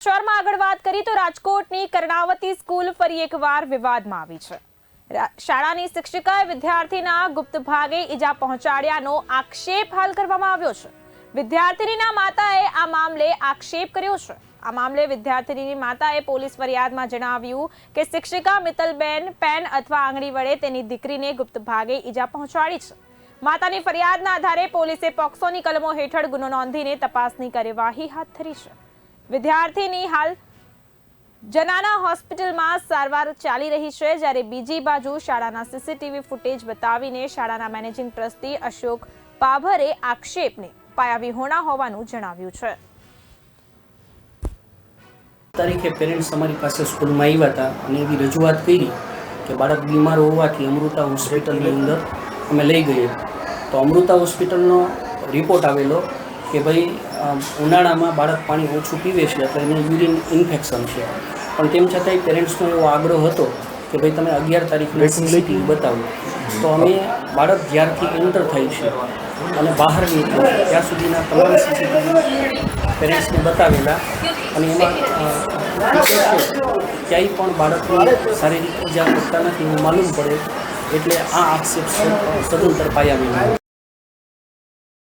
શહેરમાં આગળ વાત કરી તો રાજકોટની કર્ણાવતી સ્કૂલ ફરી એકવાર વિવાદમાં આવી છે. શાળાની શિક્ષિકાએ વિદ્યાર્થીના ગુપ્ત ભાગે ઈજા પહોંચાડ્યાનો આક્ષેપ હાલ કરવામાં આવ્યો છે. વિદ્યાર્થીનીના માતાએ આ મામલે આક્ષેપ કર્યો છે. આ મામલે વિદ્યાર્થીની માતાએ પોલીસ ફરિયાદમાં જણાવ્યું કે શિક્ષિકા મિત્તલબેન પેન અથવા આંગળી વડે તેની દીકરીને ગુપ્ત ભાગે ઈજા પહોંચાડી છે. માતાની ફરિયાદના આધારે પોલીસે પોક્સોની કલમો હેઠળ ગુનો નોંધીને તપાસની કાર્યવાહી હાથ ધરી છે. વિદ્યાર્થીની હાલ જનાના હોસ્પિટલમાં સારવાર ચાલી રહી છે. જ્યારે બીજી બાજુ શાળાના સીસીટીવી ફૂટેજ બતાવીને શાળાના મેનેજિંગ ટ્રસ્ટી અશોક પાભરે આક્ષેપને પાયાવિહોણા હોવાનું જણાવ્યું છે. તારીખે પેરેન્ટ્સ અમારી પાસે સ્કૂલમાં આવ્યા હતા અને એવી રજૂઆત કરી કે બાળક બીમાર હોવાથી અમૃતા હોસ્પિટલની અંદર અમે લઈ ગઈએ તો અમૃતા હોસ્પિટલનો રિપોર્ટ આવેલો કે ભાઈ ઉનાળામાં બાળક પાણી ઓછું પીવે છે એટલે એને યુરિન ઇન્ફેક્શન છે. પણ તેમ છતાંય પેરેન્ટ્સનો એવો આગ્રહ હતો કે ભાઈ તમે અગિયાર તારીખની સીસીટીવી બતાવો. તો અમે બાળક જ્યારથી એન્ટર થાય છે અને બહાર નીકળે ત્યાં સુધીના તમામ સીસીટીવી પેરેન્ટ્સને બતાવેલા અને એમાં ક્યાંય પણ બાળકને શારીરિક ઈજા કરતા નથી એવું માલુમ પડે એટલે આ આક્ષેપ સદંતર પાયા વિના.